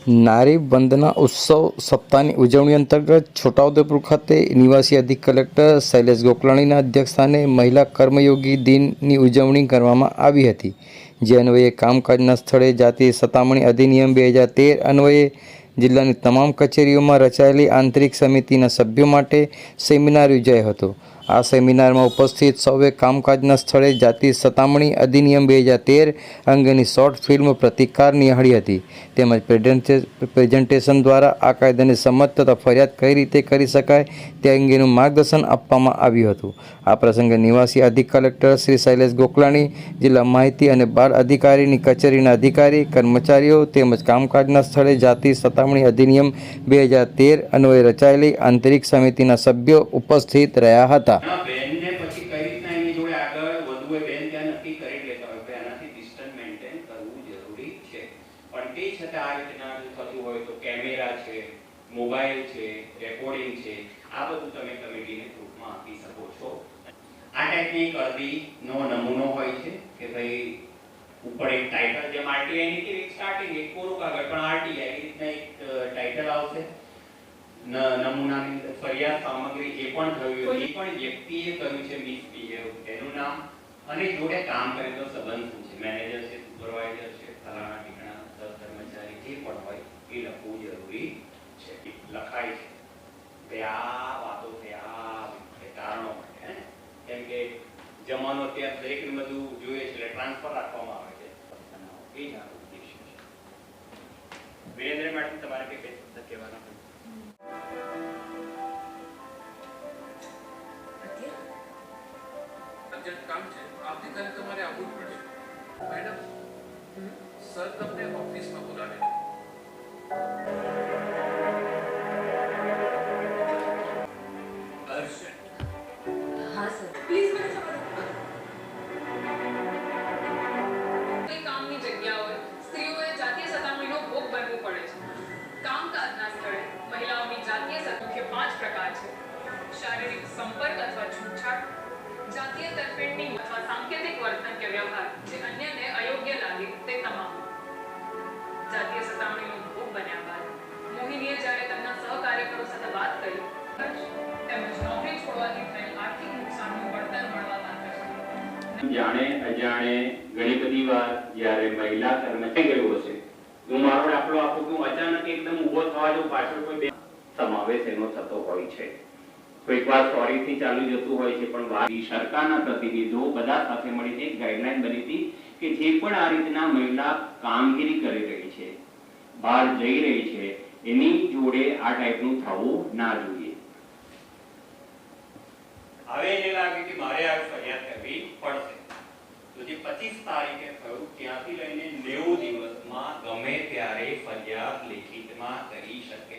નારી વંદના ઉત્સવ સપ્તાહની ઉજવણી અંતર્ગત છોટાઉદેપુર ખાતે નિવાસી અધિક કલેક્ટર શૈલેષ ગોકલાણીના અધ્યક્ષસ્થાને મહિલા કર્મયોગી દિનની ઉજવણી કરવામાં આવી હતી. જે અન્વયે કામકાજના સ્થળે જાતિ સતામણી અધિનિયમ બે હજાર તેર અન્વયે જિલ્લાની તમામ કચેરીઓમાં રચાયેલી આંતરિક સમિતિના સભ્યો માટે સેમિનાર યોજાયો હતો. આ સેમિનારમાં ઉપસ્થિત સૌએ કામકાજના સ્થળે જાતિ સતામણી અધિનિયમ બે હજાર તેર અંગેની શોર્ટ ફિલ્મ પ્રતિકાર નિહાળી હતી. તેમજ પ્રેઝન્ટે- પ્રેઝન્ટેશન દ્વારા આ કાયદાને સંમત તથા ફરિયાદ કઈ રીતે કરી શકાય તે અંગેનું માર્ગદર્શન આપવામાં આવ્યું હતું. આ પ્રસંગે નિવાસી અધિક કલેક્ટર શ્રી શૈલેષ ગોકલાણી, જિલ્લા માહિતી અને બાળ અધિકારીની કચેરીના અધિકારી, કર્મચારીઓ તેમજ કામકાજના સ્થળે જાતિ સતામણી અધિનિયમ બે હજાર તેર અન્વયે રચાયેલી આંતરિક સમિતિના સભ્યો ઉપસ્થિત રહ્યા હતા ના, બેનને પછી કઈ રીતના એની જોડે આગળ વધવું એ બેન ત્યાં નક્કી કરી લેતા હોય કે આનાથી distance maintain કરવું જરૂરી છે પણ તે છતાં આ રીતના થતું હોય તો કેમેરા છે, મોબાઈલ છે, રેકોર્ડિંગ છે, આ બધું તમે કમિટીને ગ્રુપમાં આપી શકો છો. આ ટાઈપની એક નમૂનો હોય છે કે ભાઈ ઉપર એક ટાઇટલ જેમ આરટીઆઈ ની એક સ્ટાર્ટિંગ એક કોરું કાગળ, પણ આરટીઆઈ એ રીતના એક ટાઇટલ આવશે. નમૂનાની ફરિયાદ સામગ્રી જે પણ થયું એ પણ વ્યક્તિએ કર્યું છે મિસબિહેવ એનું નામ અને જોડે કામ કરે તો સંબંધ છે? મેનેજર છે સુપરવાઇઝર છે, ફલાણા જે પણ હોય એ લખવું જરૂરી છે. લખાય છે. કે આ વાતો આ છે માટે કેમ કે જમાનો ત્યાં દરેક બધું જોઈએ છે એટલે ટ્રાન્સફર રાખવામાં આવે છે. એ જ આપણો ઉદ્દેશ્ય છે. વિરેન્દ્ર મેડમ તમારે કંઈ કહેવાના હોય? અર્જન્ટ કામ છે. આવતીકાલે તમારે આવવું જ પડશે. મેડમ સર તમને ઓફિસમાં બોલાવે. શારીરિક સંપર્ક અથવા છૂટછાટ, જાતીય તરફેણની અથવા સાંકેતિક વર્તન કે વ્યવહાર, જે અન્યને અયોગ્ય લાગે તે તમામ. જાતીય સતામણીનો જાણે અજાણે ઘણી બધી વાર જ્યારે મહિલા કર્મચારી ગયો હશે, હું મારો દાખલો આપું કે અચાનક એકદમ ઊભો થવા જો પાછળ કોઈ સમાવેશ એનો થતો હોય છે. કોઈક વાર સોરીથી ચાલુ જતું હોય છે, પણ સરકારના પ્રતિનિધિઓ બધા સાથે મળીને એક ગાઈડલાઈન બની હતી કે જે પણ આ રીતના મહિલા કામગીરી કરી રહી છે, બહાર જઈ રહી છે, એની જોડે આ ટાઈપનું થવું ના જોઈએ. હવે એને લાગે કે મારે આ ફરિયાદ પચીસ તારીખે થયું ત્યાંથી લઈને નેવું દિવસમાં ગમે ત્યારે ફરિયાદ લેખિતમાં કરી શકે